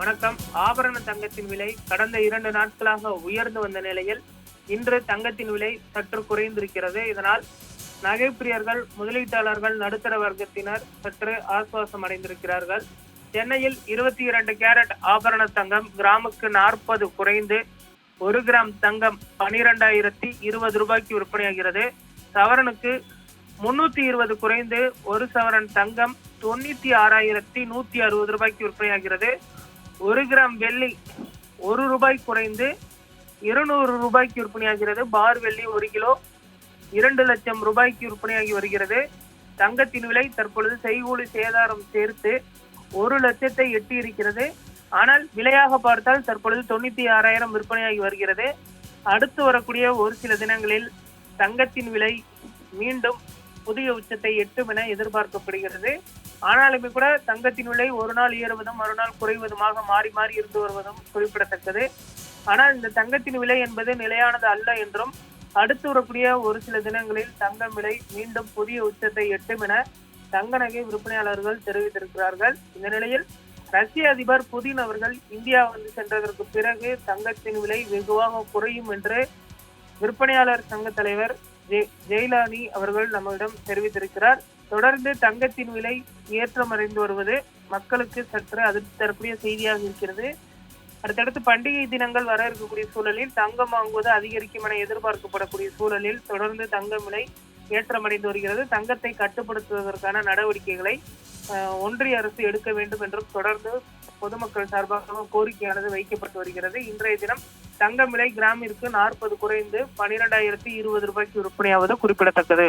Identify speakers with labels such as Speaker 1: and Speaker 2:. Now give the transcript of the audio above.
Speaker 1: வணக்கம். ஆபரண தங்கத்தின் விலை கடந்த இரண்டு நாட்களாக உயர்ந்து வந்த நிலையில் இன்று தங்கத்தின் விலை சற்று குறைந்திருக்கிறது. இதனால் நகைப்பிரியர்கள் முதலீட்டாளர்கள் நடுத்தர வர்க்கத்தினர் சற்று ஆசுவாசம் அடைந்திருக்கிறார்கள். சென்னையில் இருபத்தி இரண்டு கேரட் ஆபரண தங்கம் கிராமுக்கு நாற்பது குறைந்து ஒரு கிராம் தங்கம் பனிரெண்டாயிரத்தி இருபது ரூபாய்க்கு விற்பனையாகிறது. சவரனுக்கு முன்னூத்தி இருபது குறைந்து ஒரு சவரன் தங்கம் தொண்ணூத்தி ஆறாயிரத்தி நூத்தி அறுபது ரூபாய்க்கு விற்பனையாகிறது. ஒரு கிராம் வெள்ளி ஒரு ரூபாய் குறைந்து இருநூறு ரூபாய்க்கு விற்பனையாகிறது. பார் வெள்ளி ஒரு கிலோ இரண்டு லட்சம் ரூபாய்க்கு விற்பனையாகி வருகிறது. தங்கத்தின் விலை தற்பொழுது செய்கூலி சேதாரம் சேர்த்து ஒரு லட்சத்தை எட்டி இருக்கிறது. ஆனால் விலையாக பார்த்தால் தற்பொழுது தொண்ணூத்தி ஆறாயிரம் விற்பனையாகி வருகிறது. அடுத்து வரக்கூடிய ஒரு சில தினங்களில் தங்கத்தின் விலை மீண்டும் புதிய உச்சத்தை எட்டும் என எதிர்பார்க்கப்படுகிறது. ஆனாலுமே கூட தங்கத்தின் விலை ஒரு நாள் ஏறுவதும் மறுநாள் குறைவதுமாக மாறி மாறி இருந்து வருவதும் குறிப்பிடத்தக்கது. ஆனால் இந்த தங்கத்தின் விலை என்பது நிலையானது அல்ல என்றும் அடுத்து வரக்கூடிய ஒரு சில தினங்களில் தங்கம் விலை மீண்டும் புதிய உச்சத்தை எட்டும் என தங்க நகை விற்பனையாளர்கள் தெரிவித்திருக்கிறார்கள். இந்த நிலையில் ரஷ்ய அதிபர் புதின் அவர்கள் இந்தியா வந்து சென்றதற்கு பிறகு தங்கத்தின் விலை வெகுவாக குறையும் என்று விற்பனையாளர் சங்க தலைவர் ஜெயலானி அவர்கள் நம்மிடம் தெரிவித்திருக்கிறார். தொடர்ந்து தங்கத்தின் விலை ஏற்றமடைந்து வருவது மக்களுக்கு சற்று அதிர்ச்சி தரக்கூடிய செய்தியாக இருக்கிறது. அடுத்தடுத்து பண்டிகை தினங்கள் வர இருக்கக்கூடிய சூழலில் தங்கம் வாங்குவது அதிகரிக்கும் என எதிர்பார்க்கப்படக்கூடிய சூழலில் தொடர்ந்து தங்கம் விலை ஏற்றமடைந்து வருகிறது. தங்கத்தை கட்டுப்படுத்துவதற்கான நடவடிக்கைகளை ஒன்றிய அரசு எடுக்க வேண்டும் என்றும் தொடர்ந்து பொதுமக்கள் சார்பாக கோரிக்கையானது வைக்கப்பட்டு வருகிறது. இன்றைய தினம் தங்கம் விலை கிராமிற்கு நாற்பது குறைந்து பனிரெண்டாயிரத்தி இருபது ரூபாய்க்கு விற்பனையாவது குறிப்பிடத்தக்கது.